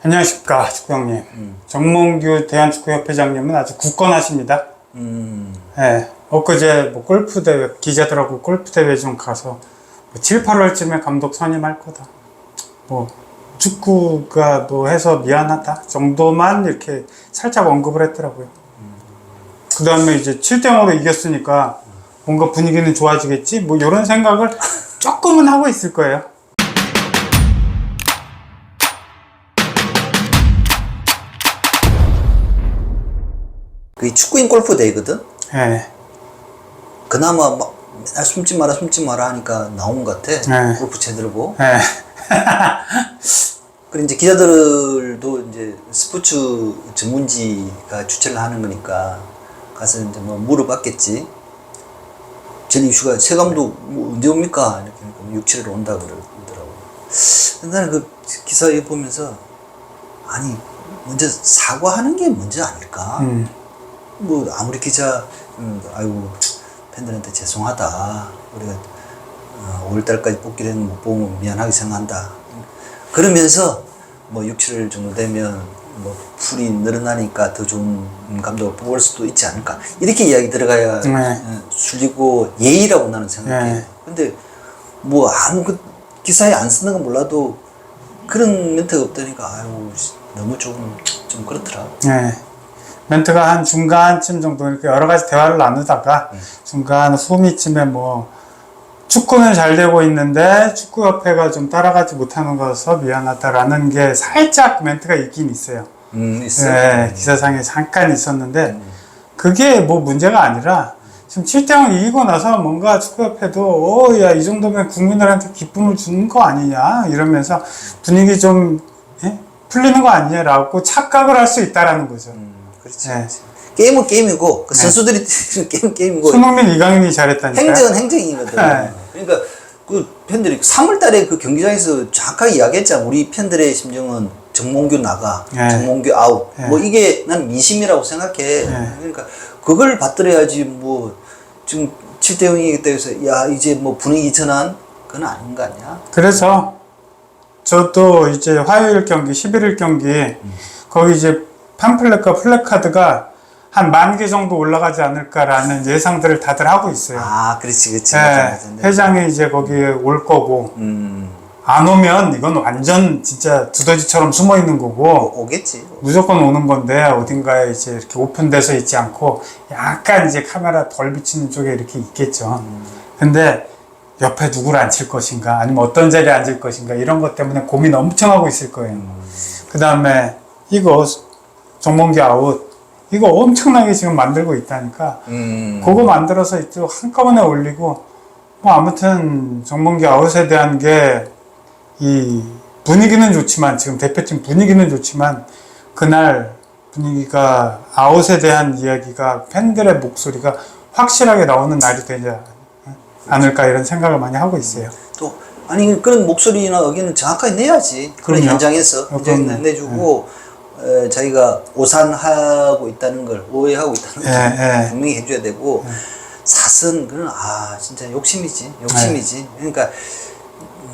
안녕하십니까 축구형님. 음. 정몽규 대한축구협회장님은 아주 굳건하십니다. 음, 예. 엊그제 뭐 골프 대회 기자들하고 골프 대회 좀 가서 뭐 7, 8월쯤에 감독 선임할 거다. 뭐 축구가 뭐 해서 미안하다 정도만 이렇게 살짝 언급을 했더라고요. 그 다음에 이제 7대 0으로 이겼으니까 뭔가 분위기는 좋아지겠지? 뭐 이런 생각을 조금은 하고 있을 거예요. 그게 축구인 골프 대회거든? 예. 그나마 막 맨날 숨지 마라, 숨지 마라 하니까 나온 것 같아. 네. 골프 채 들고. 예. 그리고 이제 기자들도 이제 스포츠 전문지가 주최를 하는 거니까 가서 이제 뭐 물어봤겠지. 전 이슈가 새 감독 뭐 언제 옵니까? 이렇게 하니까 6, 7일 온다 그러더라고. 나는 그 기사 에 보면서 아니 먼저 사과하는 게 먼저 아닐까? 음. 뭐 아무리 기자 음, 아이고 팬들한테 죄송하다 우리가 어, 5월달까지 뽑기를 못 보면 미안하게 생각한다 그러면서 뭐 6, 7일 정도 되면 뭐 풀이 늘어나니까 더 좋은 감독을 뽑을 수도 있지 않을까 이렇게 이야기 들어가야 네. 어, 술리고 예의라고 나는 생각해 네. 근데 뭐 아무 그 기사에 안 쓰는 건 몰라도 그런 멘트가 없다니까 아유 너무 조금 좀 그렇더라 예. 멘트가 한 중간쯤 정도 이렇게 여러 가지 대화를 나누다가 중간 후미쯤에 뭐 축구는 잘 되고 있는데 축구협회가 좀 따라가지 못하는 것서 미안하다라는 게 살짝 멘트가 있긴 있어요. 음 있어 예, 기사상에 잠깐 있었는데 그게 뭐 문제가 아니라 지금 7대0 이기고 나서 뭔가 축구협회도 어, 야, 이 정도면 국민들한테 기쁨을 주는 거 아니냐 이러면서 분위기 좀 예? 풀리는 거 아니냐라고 착각을 할 수 있다라는 거죠. 음, 그렇지. 네. 게임은 게임이고 그 선수들이 게임 게임이고 손흥민, 이강인이 잘했다니까. 행정은 행정이거든. 네. 그러니까 그 팬들이 3월달에 그 경기장에서 정확하게 이야기했잖아. 우리 팬들의 심정은 정몽규 나가, 네. 정몽규 아웃. 네. 뭐 이게 난 민심이라고 생각해. 네. 그러니까 그걸 받들어야지 뭐 지금 7대 0이기 때문에 야 이제 뭐 분위기 전환 그건 아닌 거 아니야? 그래서 저도 이제 화요일 경기, 11일 경기 거기 이제 팜플렛과 플래카드가 한 만 개 정도 올라가지 않을까라는 예상들을 다들 하고 있어요. 아, 그렇지, 그렇지. 네. 네. 회장이 이제 거기에 올 거고 음, 안 오면 이건 완전 진짜 두더지처럼 숨어 있는 거고 오- 오겠지. 무조건 오는 건데 어딘가에 이제 이렇게 오픈돼서 있지 않고 약간 이제 카메라 덜 비치는 쪽에 이렇게 있겠죠. 근데 옆에 누구를 앉힐 것인가 아니면 어떤 자리에 앉을 것인가 이런 것 때문에 고민 엄청 하고 있을 거예요. 그 다음에 이거 정몽기 아웃 이거 엄청나게 지금 만들고 있다니까 음. 그거 만들어서 이쪽 한꺼번에 올리고 뭐 아무튼 정몽기 아웃에 대한 게 이 분위기는 좋지만 지금 대표팀 분위기는 좋지만 그날 분위기가 아웃에 대한 이야기가 팬들의 목소리가 확실하게 나오는 날이 되지 않을까 이런 생각을 많이 하고 있어요. 또 아니 그런 목소리나 의견을 정확하게 내야지 그런 그럼요. 현장에서 어. 내주고 에, 자기가 오산하고 있다는 걸 오해하고 있다는 걸 예, 예. 분명히 해줘야 되고 사선 그는 아 진짜 욕심이지 욕심이지 그러니까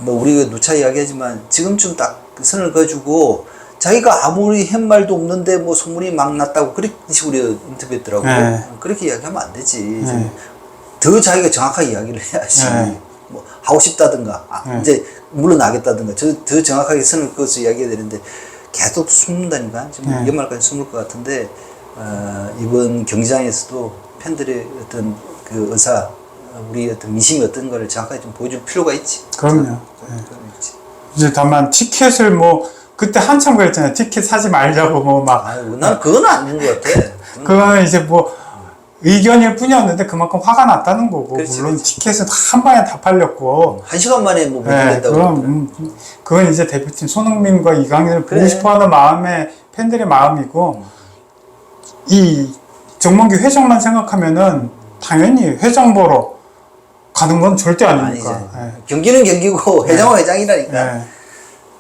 뭐 우리가 누차 이야기하지만 지금쯤 딱그 선을 그어주고 자기가 아무리 한 말도 없는데 뭐 소문이 막 났다고 그렇게 식으로 인터뷰했더라고 네. 그렇게 이야기하면 안 되지 네. 더 자기가 정확하게 이야기를 해야지. 네. 뭐 하고 싶다든가 아, 네. 이제 물러나겠다든가 저, 더 정확하게 선을 그어서 이야기해야 되는데 계속 숨는다니까 지금 네. 연말까지 숨을 것 같은데 어, 이번 경기장에서도 팬들의 어떤 그 의사 어, 우리 어떤 민심이 어떤 거를 정확하게 좀 보여줄 필요가 있지. 그럼요. 네. 이제 다만 티켓을 뭐 그때 한참 그랬잖아요. 티켓 사지 말자고 뭐 막 아유, 난 그건 아닌 것 같아. 그거는 이제 뭐 의견일 뿐이었는데 그만큼 화가 났다는 거고 그렇지, 물론 그렇지. 티켓은 한 방에 다 팔렸고 한 시간 만에 뭐 네, 못이겠다고. 그럼 음, 그건 이제 대표팀 손흥민과 이강인을 그래. 보고 싶어하는 마음의 팬들의 마음이고 이 정몽규 회장만 생각하면은 당연히 회장 보러 가는 건 절대. 아니니까. 네. 경기는 경기고 회장은 회장이라니까. 네.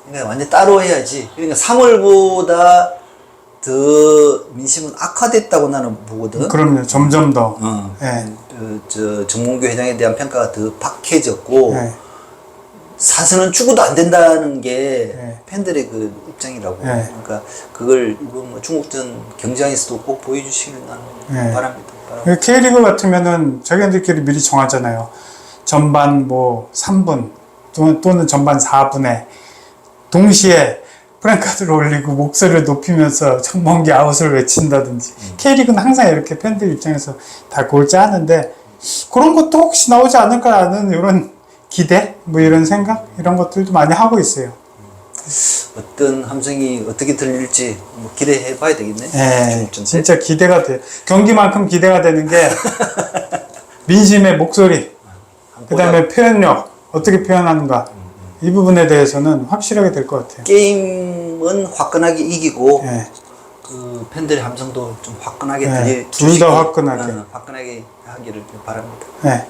그러니까 완전 따로 해야지. 그러니까 3월보다 더 민심은 악화됐다고 나는 보거든. 그럼요. 점점 더. 어. 네. 그, 저 정몽규 회장에 대한 평가가 더 박해졌고 네. 사서는 죽어도 안 된다는 게 네. 팬들의 그 입장이라고. 네. 그러니까 그걸 이번 뭐 중국전 경기장에서도 꼭 보여주시길 나는 네. 바랍니다. 바랍니다. 그 K리그 같으면은 자기들끼리 미리 정하잖아요. 전반 뭐 3분 또- 또는 전반 4분에 동시에 프랭카드를 올리고 목소리를 높이면서 정mon기 아웃을 외친다든지 K리그는 항상 이렇게 팬들 입장에서 다 짜는데 그런 것도 혹시 나오지 않을까라는 이런 기대 뭐 이런 생각 이런 것들도 많이 하고 있어요. 어떤 함성이 어떻게 들릴지 뭐 기대해 봐야 되겠네. 예, 때. 진짜 기대가 돼요. 경기만큼 기대가 되는 게 민심의 목소리, 그 다음에 표현력, 어떻게 표현하는가. 이 부분에 대해서는 확실하게 될 것 같아요. 게임은 화끈하게 이기고 예, 그 팬들의 함성도 좀 화끈하게 네, 들려 둘다 화끈하게. 어, 화끈하게 하기를 바랍니다. 예.